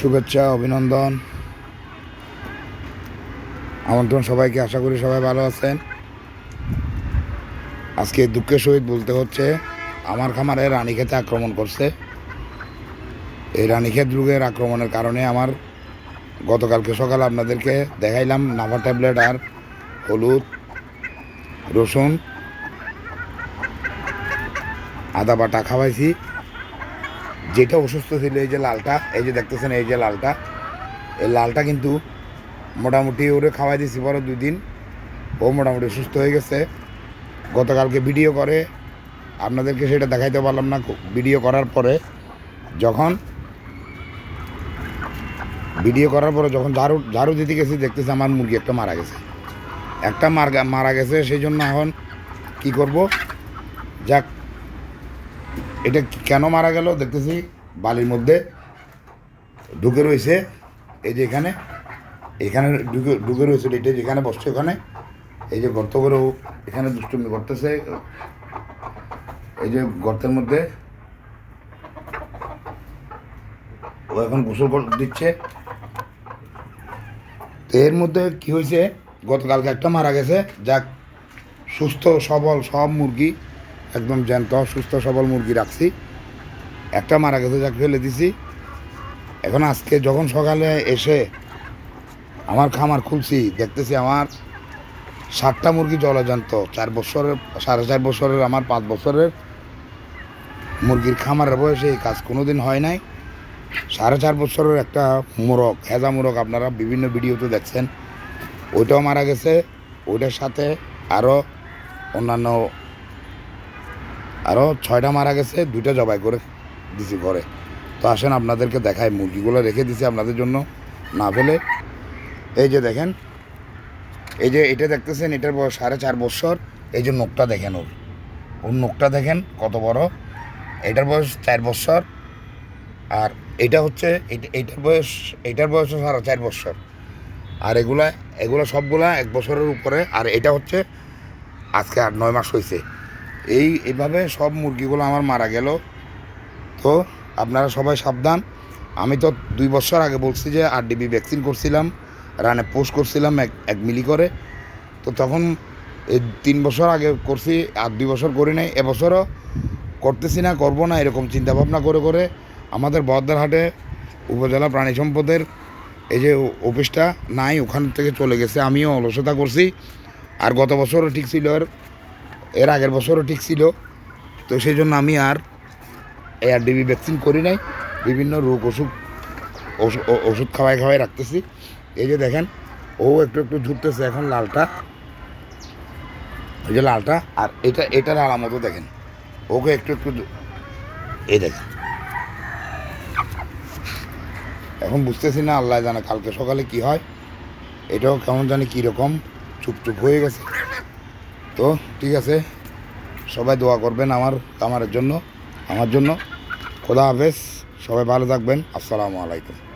শুভেচ্ছা, অভিনন্দন। আমন্ত্রণ সবাইকে, আশা করি সবাই ভালো আছেন। আজকে দুঃখের সহিত বলতে হচ্ছে, আমার খামারে রানীক্ষেতে আক্রমণ করছে। এই রানীক্ষেত রোগের আক্রমণের কারণে আমার গতকালকে সকালে আপনাদেরকে দেখাইলাম নাভা ট্যাবলেট আর হলুদ, রসুন, আদা বাটা খাওয়াইছি। যেটা অসুস্থ ছিল, এই যে লালটা, এই যে দেখতেছেন, এই যে লালটা, এই লালটা কিন্তু মোটামুটি ওরে খাওয়াই দিয়েছি পরে দুই দিন। ও মোটামুটি সুস্থ হয়ে গেছে। গতকালকে ভিডিও করে। আপনাদেরকে সেটা দেখাইতে পারলাম না ভিডিও করার পরে যখন ভিডিও করার পরে যখন ঝাড়ু ঝাড়ু দিতে গেছি, দেখতেছি আমার মুরগি একটা মারা গেছে। একটা মার মারা গেছে, সেই জন্য এখন কী করব? যাক এটা কেন মারা গেল? দেখতেছি, বালির মধ্যে ঢুকে রয়েছে। এই যে এখানে এখানে ঢুকে ঢুকে রয়েছে এটা যেখানে বসছে ওখানে। এই যে গর্ত করেও এখানে দুষ্টুমি করতেছে। এই যে গর্তের মধ্যে ও এখন গোসল দিচ্ছে। এর মধ্যে কি হয়েছে? গতকালকে একটা মারা গেছে। যাক, সুস্থ, সবল সব মুরগি একদম জ্যান্ত, সুস্থ, সবল মুরগি রাখছি। একটা মারা গেছে, যাকে ফেলে দিছি। এখন আজকে যখন সকালে এসে আমার খামার খুলছি, দেখতেছি আমার সাতটা মুরগি জলজান্ত। চার বছরের, সাড়ে চার বছরের, আমার পাঁচ বছরের মুরগির খামারের বয়সে এই কাজ কোনো দিন হয় নাই। সাড়ে চার বছরের একটা মোরগ, হেজা মোরগ আপনারা বিভিন্ন ভিডিওতে দেখছেন। ওইটাও মারা গেছে। ওইটার সাথে আরও অন্যান্য আরও ছয়টা মারা গেছে, দুইটা জবাই করে দিছি ঘরে। তো আসেন আপনাদেরকে দেখায় মুরগিগুলো রেখে দিছি আপনাদের জন্য না ফেলে। এই যে দেখেন, এই যে এটা দেখতেছেন, এটার বয়স সাড়ে চার বছর। এই যে নোখটা দেখেন ওর। ওর নোকটা দেখেন কত বড়। এটার বয়স চার বছর। আর এটা হচ্ছে, এটা- এইটার বয়স এইটার বয়স সাড়ে চার বছর। আর এগুলা, এগুলো সবগুলা এক বছরের উপরে। আর এটা হচ্ছে, আজকে আট নয় মাস হয়েছে এই, এভাবে সব মুরগিগুলো আমার মারা গেল। তো আপনারা সবাই সাবধান। আমি তো দুই বছর আগে বলছি যে আর ডিবি ভ্যাকসিন করছিলাম, রানে পোস্ট করছিলাম এক এক মিলি করে। তো তখন এই তিন বছর আগে করছি, আর দুই বছর করি নাই। এবছরও করতেছি না, করব না, এরকম চিন্তাভাবনা করে করে আমাদের বহদ্দারহাটে উপজেলা প্রাণী সম্পদের এই যে অফিসটা নাই, ওখান থেকে চলে গেছে। আমিও অলসতা করছি। আর গত বছরও ঠিক ছিল এর এর আগের বছরও ঠিক ছিল। তো সেই জন্য আমি আর এআর ডিবি ভ্যাকসিন করি নাই। বিভিন্ন রোগ ওষুধ ওষুধ খাওয়াই খাওয়াই রাখতেছি। এই যে দেখেন, ও একটু একটু ঝুরতেছে এখন লালটা। এই যে লালটা, আর এটা, এটার আলামতও দেখেন। ওকে একটু একটু এই দেখেন। এখন বুঝতেছি না, আল্লাহ জানে কালকে সকালে কি হয়। এটাও কেমন জানি কীরকম চুপ চুপ হয়ে গেছে। তো ঠিক আছে। সবাই দোয়া করবেন আমার কামারের জন্য, আমার জন্য। খোদা হাফেজ। সবাই ভালো থাকবেন। আসসালামু আলাইকুম।